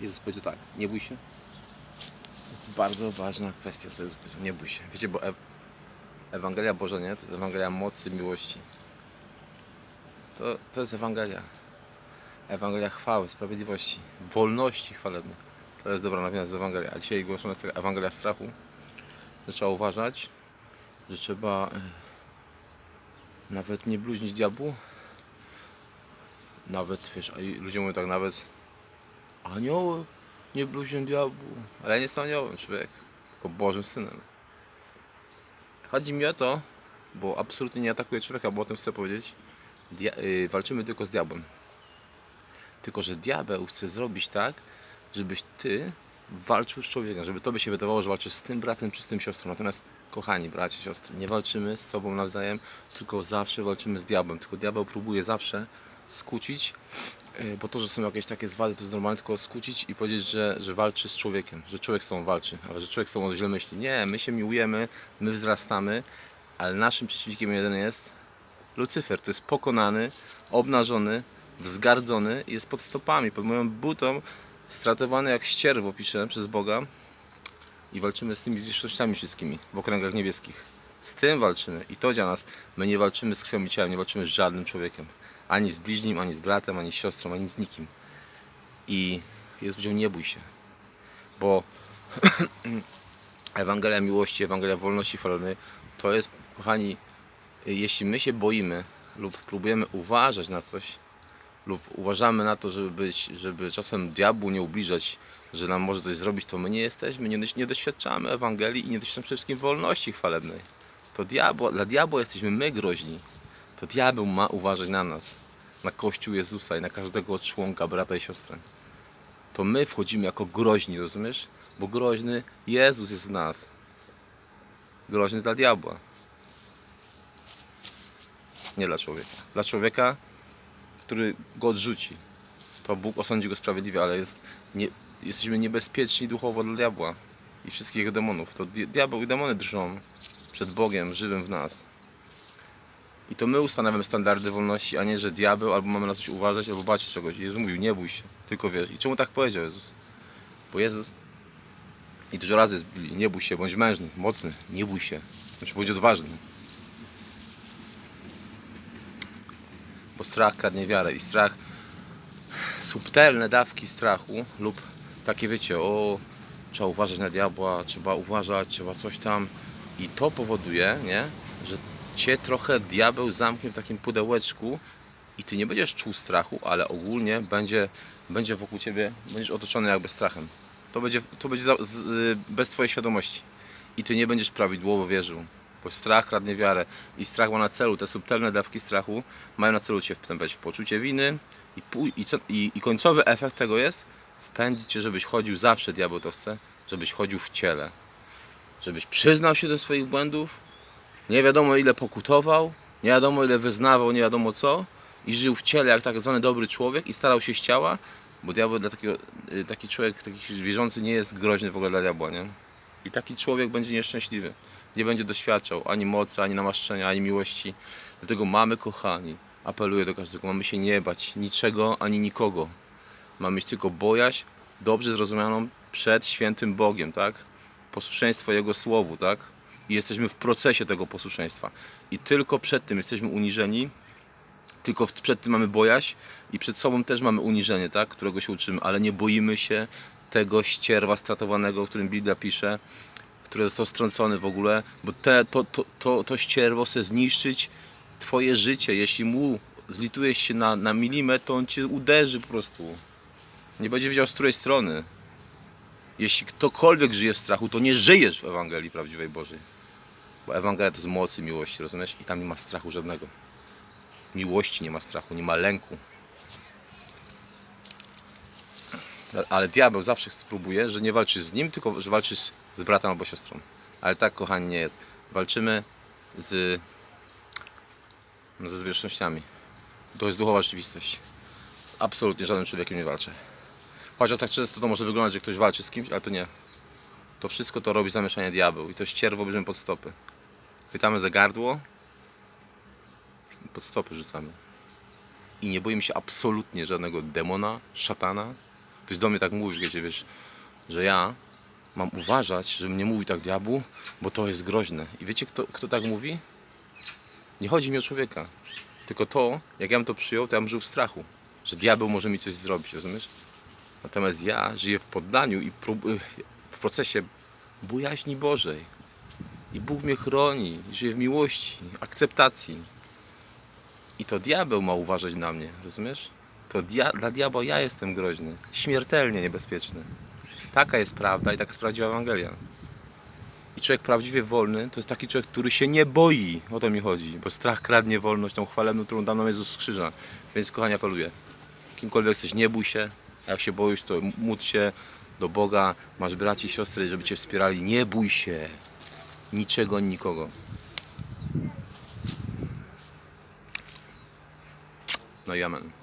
Jezus powiedział tak, nie bój się. To jest bardzo ważna kwestia, co Jezus powiedział, nie bój się. Wiecie, bo Ew- Ewangelia Boża, nie? To jest Ewangelia mocy, miłości. To, to jest Ewangelia. Ewangelia chwały, sprawiedliwości, wolności chwalebnej. To jest dobra nowina z Ewangelia. A dzisiaj głoszona jest Ewangelia strachu. Że trzeba uważać, że trzeba e, nawet nie bluźnić diabłu. Nawet, wiesz, a ludzie mówią tak nawet anioły nie bluźnią diabłu. Ale ja nie jestem aniołem, człowiek, tylko Bożym Synem. Chodzi mi o to, bo absolutnie nie atakuję człowieka, bo o tym chcę powiedzieć. Dia- y, walczymy tylko z diabłem. Tylko, że diabeł chce zrobić tak, żebyś ty walczył z człowiekiem, żeby tobie się wydawało, że walczysz z tym bratem czy z tym siostrą. Natomiast, kochani bracia, siostry, nie walczymy z sobą nawzajem, tylko zawsze walczymy z diabłem. Tylko diabeł próbuje zawsze skłócić, yy, bo to, że są jakieś takie zwady, to jest normalne, tylko skłócić i powiedzieć, że, że walczy z człowiekiem, że człowiek z tobą walczy, ale że człowiek z tobą źle myśli. Nie, my się miłujemy, my wzrastamy, ale naszym przeciwnikiem jeden jest Lucyfer. To jest pokonany, obnażony, wzgardzony, jest pod stopami, pod moją butą, stratowany jak ścierwo, pisze przez Boga. I walczymy z tymi zwierzchnościami wszystkimi w okręgach niebieskich. Z tym walczymy i to działa nas. My nie walczymy z krwią i ciałem, nie walczymy z żadnym człowiekiem. Ani z bliźnim, ani z bratem, ani z siostrą, ani z nikim. I Jezus powiedział, nie bój się. Bo Ewangelia miłości, Ewangelia wolności chwalebnej to jest, kochani, jeśli my się boimy lub próbujemy uważać na coś, lub uważamy na to, żeby, być, żeby czasem diabłu nie ubliżać, że nam może coś zrobić, to my nie jesteśmy, nie, nie doświadczamy Ewangelii i nie doświadczamy przede wszystkim wolności chwalebnej. To diabło, dla diabła jesteśmy my groźni. To diabeł ma uważać na nas, na Kościół Jezusa i na każdego członka, brata i siostrę. To my wchodzimy jako groźni, rozumiesz? Bo groźny Jezus jest w nas. Groźny dla diabła nie dla człowieka. Dla człowieka, który go odrzuci, to Bóg osądzi go sprawiedliwie, ale jest nie, jesteśmy niebezpieczni duchowo dla diabła i wszystkich jego demonów. To di- diabeł i demony drżą przed Bogiem żywym w nas. I to my ustanawiamy standardy wolności, a nie, że diabeł albo mamy na coś uważać, albo bać się czegoś. Jezus mówił, nie bój się, tylko wiesz. I czemu tak powiedział Jezus? Bo Jezus i dużo razy Biblii, nie bój się, bądź mężny, mocny, nie bój się. Znaczy bądź odważny. bo strach kradnie wiarę i strach, subtelne dawki strachu lub takie wiecie, o trzeba uważać na diabła, trzeba uważać, trzeba coś tam i to powoduje, nie, że cię trochę diabeł zamknie w takim pudełeczku i ty nie będziesz czuł strachu, ale ogólnie będzie, będzie wokół ciebie, będziesz otoczony jakby strachem. To będzie, to będzie za, z, y, bez twojej świadomości i ty nie będziesz prawidłowo wierzył. Bo strach kradnie wiarę i strach ma na celu, te subtelne dawki strachu mają na celu Cię wpędzać w poczucie winy i, i, i, i końcowy efekt tego jest wpędzić Cię, żebyś chodził zawsze, diabeł to chce, żebyś chodził w ciele. Żebyś przyznał się do swoich błędów, nie wiadomo ile pokutował, nie wiadomo ile wyznawał, nie wiadomo co i żył w ciele jak tak zwany dobry człowiek i starał się z ciała, bo diabeł dla takiego, y, taki człowiek, taki wierzący nie jest groźny w ogóle dla diabła, nie? I taki człowiek będzie nieszczęśliwy. Nie będzie doświadczał ani mocy, ani namaszczenia, ani miłości. Dlatego mamy, kochani, apeluję do każdego, mamy się nie bać niczego ani nikogo. Mamy mieć tylko bojaźń, dobrze zrozumianą przed świętym Bogiem, tak? Posłuszeństwo Jego Słowu, tak? I jesteśmy w procesie tego posłuszeństwa. I tylko przed tym jesteśmy uniżeni, tylko przed tym mamy bojaźń i przed sobą też mamy uniżenie, tak? Którego się uczymy, ale nie boimy się tego ścierwa stratowanego, o którym Biblia pisze, który został strącony w ogóle, bo te, to, to, to, to ścierwo chce zniszczyć Twoje życie. Jeśli mu zlitujesz się na, na milimetr, to on Cię uderzy po prostu. Nie będzie wiedział z której strony. Jeśli ktokolwiek żyje w strachu, to nie żyjesz w Ewangelii prawdziwej Bożej. Bo Ewangelia to jest mocy miłości, rozumiesz? I tam nie ma strachu żadnego. Miłości nie ma strachu, nie ma lęku. Ale diabeł zawsze spróbuje, że nie walczysz z nim, tylko że walczysz z bratem albo siostrą. Ale tak, kochani, nie jest. Walczymy z, no, ze zwierzchnościami. To jest duchowa rzeczywistość. Z absolutnie żadnym człowiekiem nie walczę. Chociaż tak często to może wyglądać, że ktoś walczy z kimś, ale to nie. To wszystko to robi zamieszanie diabeł i to ścierwo bierzemy pod stopy. Chwytamy za gardło, pod stopy rzucamy. I nie boimy się absolutnie żadnego demona, szatana, Ktoś do mnie tak mówi, wiecie, wiesz, że ja mam uważać, żebym nie mówił tak diabłu, bo to jest groźne. I wiecie, kto, kto tak mówi? Nie chodzi mi o człowieka. Tylko to, jak ja bym to przyjął, to ja bym żył w strachu, że diabeł może mi coś zrobić, rozumiesz? Natomiast ja żyję w poddaniu i w procesie bojaźni Bożej. I Bóg mnie chroni, żyję w miłości, akceptacji. I to diabeł ma uważać na mnie, rozumiesz? To dia- dla diabła ja jestem groźny, śmiertelnie niebezpieczny. Taka jest prawda i taka jest prawdziwa Ewangelia. I człowiek prawdziwie wolny to jest taki człowiek, który się nie boi. O to mi chodzi, bo strach kradnie wolność, tą chwalebną, którą dał nam Jezus z krzyża. Więc kochani, apeluję. Kimkolwiek jesteś, nie bój się. A jak się boisz, to módl się do Boga. Masz braci i siostry, żeby cię wspierali. Nie bój się. Niczego, nikogo. No i amen.